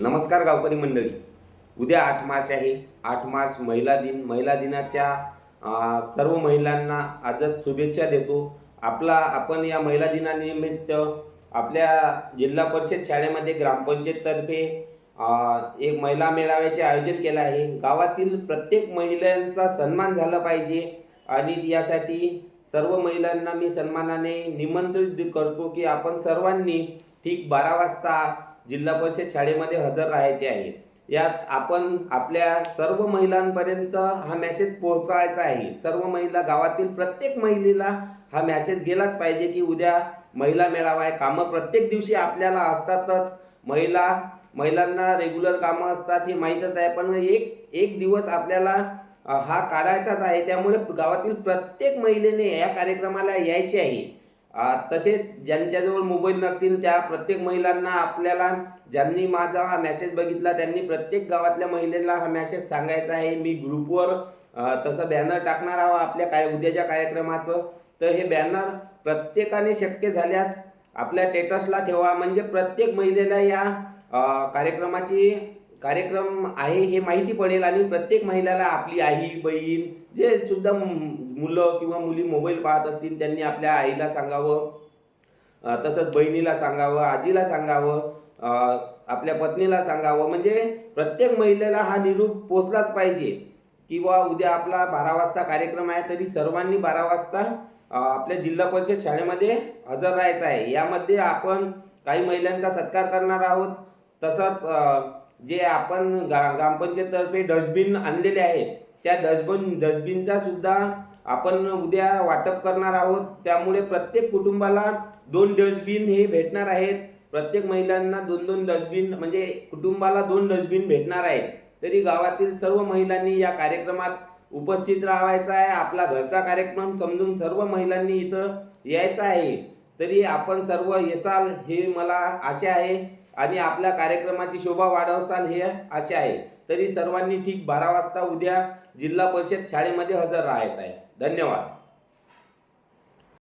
नमस्कार गावकरी मंडळी. उद्या आठ मार्च आहे. आठ मार्च महिला दिन. महिला दिनाच्या सर्व महिलांना आजच शुभेच्छा देतो. आपला आपण या महिला दिनानिमित्त आपल्या जिल्हा परिषद शाळेमध्ये ग्रामपंचायततर्फे एक महिला मेळाव्याचे आयोजन केलं आहे. गावातील प्रत्येक महिलांचा सन्मान झाला पाहिजे आणि यासाठी सर्व महिलांना मी सन्मानाने निमंत्रित करतो की आपण सर्वांनी ठीक बारा वाजता जिल्हा परिषद शाळेमध्ये हजर राहायचे आहे. यात आपण आपल्या सर्व महिलांपर्यंत हा मेसेज पोहोचायचा आहे. सर्व महिला गावातील प्रत्येक महिलेला हा मेसेज गेलाच पाहिजे की उद्या महिला मेळावा आहे. कामं प्रत्येक दिवशी आपल्याला असतातच. महिला महिलांना रेग्युलर कामं असतात हे माहीतच आहे. पण एक एक दिवस आपल्याला हा काढायचाच आहे. त्यामुळे गावातील प्रत्येक महिलेने या कार्यक्रमाला यायचे आहे. तसेच ज्यांच्याजवळ मोबाईल नसतील त्या प्रत्येक महिलांना आपल्याला ज्यांनी माझा हा मॅसेज बघितला त्यांनी प्रत्येक गावातल्या महिलेला हा मॅसेज सांगायचा आहे. मी ग्रुपवर तसं बॅनर टाकणार आहोत आपल्या काय उद्याच्या कार्यक्रमाचं. तर हे बॅनर प्रत्येकाने शक्य झाल्यास आपल्या टेटसला ठेवा. म्हणजे प्रत्येक महिलेला या कार्यक्रमाची कार्यक्रम आहे हे माहिती पडेल आणि प्रत्येक महिलाला आपली आई बहीण जे सुद्धा मुलं किंवा मुली मोबाईल पाहत असतील त्यांनी आपल्या आईला सांगावं तसंच बहिणीला सांगावं आजीला सांगावं आपल्या पत्नीला सांगावं. म्हणजे प्रत्येक महिलेला हा निरूप पोचलाच पाहिजे. किंवा उद्या आपला बारा वाजता कार्यक्रम आहे तरी सर्वांनी बारा वाजता आपल्या जिल्हा परिषद शाळेमध्ये हजर राहायचं आहे. यामध्ये आपण काही महिलांचा सत्कार करणार आहोत. तसंच जे आपण गा ग्रामपंचायततर्फे डस्टबिन आणलेले आहेत त्या डस्टबिन डस्टबिनचा सुद्धा आपण उद्या वाटप करणार आहोत. त्यामुळे प्रत्येक कुटुंबाला दोन डस्टबिन हे भेटणार आहेत. प्रत्येक महिलांना दोन दोन डस्टबिन म्हणजे कुटुंबाला दोन डस्टबिन भेटणार आहेत. तरी गावातील सर्व महिलांनी या कार्यक्रमात उपस्थित राहायचं आहे. आपला घरचा कार्यक्रम समजून सर्व महिलांनी इथं यायचं आहे. तरी आपण सर्व येसाल हे मला आशा आहे. आणि आपल्या कार्यक्रमाची शोभा वाढवसाल हे आशा आहे. तरी सर्वांनी ठीक बारा वाजता उद्या जिल्हा परिषद शाळेमध्ये हजर राहायचं आहे. धन्यवाद.